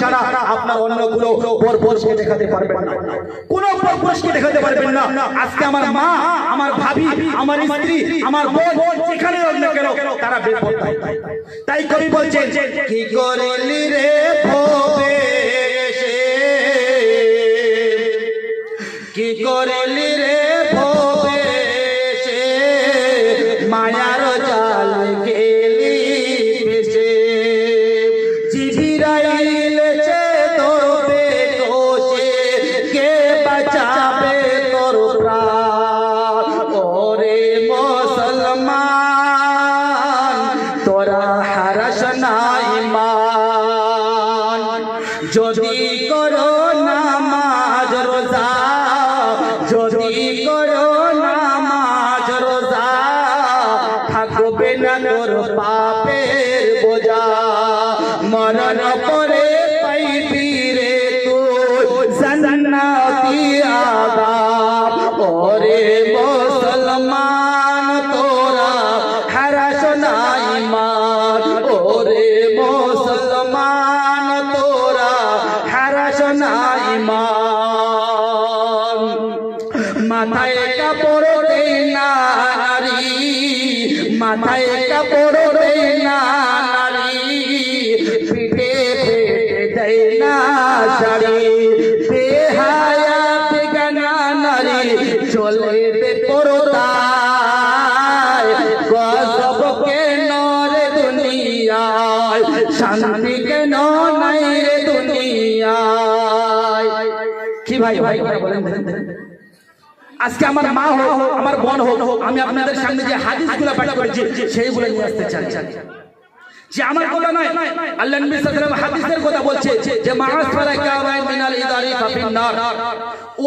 ছাড়া আপনার অন্য কোনো পরপুরুষকে দেখাতে পারবেন না। কোনো পরপুরুষকে দেখাতে পারবেন না। আজকে আমার মা, আমার ভাবি, আমার স্ত্রী, আমার বোন যেখানে অন্য কেন, তারা বেপরদায় তাই কবি বলছেন, কি করিলি রে ভবে কি করিলি রে ভবে সে মায়ার জাল গেলি ভেসে জিভিরাইলেছে ওরে মুসলমান, তোরা হারাস নাই মান যদি করো নামাজ, রোজা, যদি করো নামাজ, রোজা, থাকবে না তোর পাপের বোঝা। মরণ পরে পাইবি রে তুই, জান্নাতি আদাব। ওরে নাই মান ওরে মুসলমান, তোরা হারাস নাই মান মাথায় কাপড় দেই না নারী, মাথায় কাপড় দেই না নারী। পিঠে ফেটে না শাড়ি নারী, চলে দে শান্তি কেন নাই রে দুনিয়ায় কি ভাই ভাই, বলেন আজকে আমার মা হোক, আমার বোন হোক, আমি আপনাদের সামনে যে হাদিসগুলো পাঠ করেছি, সেইগুলো নিয়ে আসতে চাই। যে আমার কথা নয়, আল্লাহ নবী সাল্লাল্লাহু হাদিসের কথা বলছে যে মাআস ফালা কাওয়াইন মিনাল ইদারি ফাফিন নার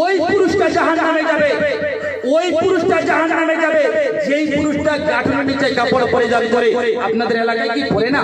ওই পুরুষটা জাহান্নামে যাবে, ওই পুরুষটা জাহান্নামে যাবে, যেই পুরুষটা গাঁটুর নিচে কাপড় পরিধান করে, আপনাদের এলাকায় কি পরে না?